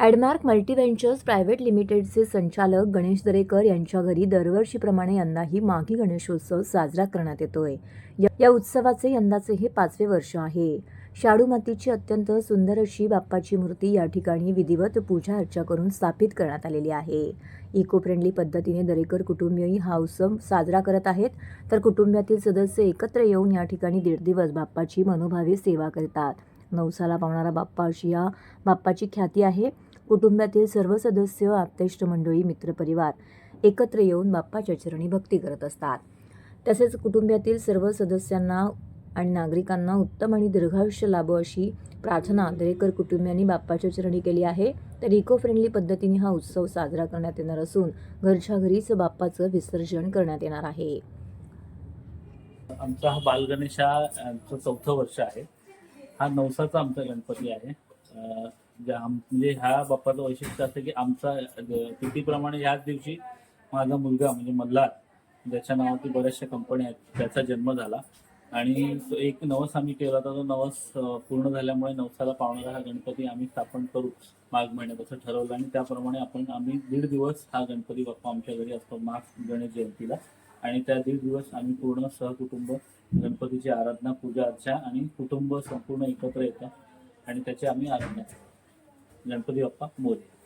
ॲडमार्क मल्टीव्हेंचर्स private लिमिटेडचे संचालक गणेश दरेकर यांच्या घरी दरवर्षीप्रमाणे यंदाही माघी गणेशोत्सव साजरा करण्यात येतोय. या- या उत्सवाचे यंदाचे हे पाचवे वर्ष आहे. शाडू मातीची अत्यंत सुंदर अशी बाप्पाची मूर्ती या ठिकाणी विधिवत पूजा अर्चा करून स्थापित करण्यात आलेली आहे. इको फ्रेंडली पद्धतीने दरेकर कुटुंबीयही हा उत्सव साजरा करत आहेत तर कुटुंबातील सदस्य एकत्र येऊन या ठिकाणी दीड दिवस बाप्पाची मनोभावी सेवा करतात. नवसाला पावणारा बाप्पा अशी या बाप्पाची ख्याती आहे. कुटुंबातील सर्व सदस्य आप्तेष्ट मंडळी मित्रपरिवार एकत्र येऊन बाप्पाच्या चरणी भक्ती करत असतात. तसेच कुटुंबातील सर्व सदस्यांना आणि नागरिकांना उत्तम आणि दीर्घायुष्य लाभो अशी प्रार्थना दरेकर कुटुंबियांनी बाप्पाच्या चरणी केली आहे. तर इको फ्रेंडली पद्धतीने हा उत्सव साजरा करण्यात येणार असून घरच्या घरीच बाप्पाचं विसर्जन करण्यात येणार आहे. आमचा हा बालगणेश हा आमचं चौथं वर्ष आहे. हा नवसाचा आमचा गणपती आहे. म्हणजे ह्या बाप्पाचं वैशिष्ट्य असतं की आमचा तिथीप्रमाणे ह्याच दिवशी माझा मुलगा म्हणजे मल्हार ज्याच्या नावाची बऱ्याचशा कंपन्या आहेत त्याचा जन्म झाला. आणि तो एक नवस आम्ही केला होता तो नवस पूर्ण झाल्यामुळे नवसाला पावणारा हा गणपती आम्ही स्थापन करू माघ महिन्यात असं ठरवलं. आणि त्याप्रमाणे आपण आम्ही दीड दिवस हा गणपती बाप्पा आमच्या घरी असतो माघ गणेश जयंतीला. आणि त्या दीड दिवस आम्ही पूर्ण सहकुटुंब गणपतीची आराधना पूजा अर्चा आणि कुटुंब संपूर्ण एकत्र येतात आणि त्याची आम्ही आराधना गणपती बाप्पा मोरे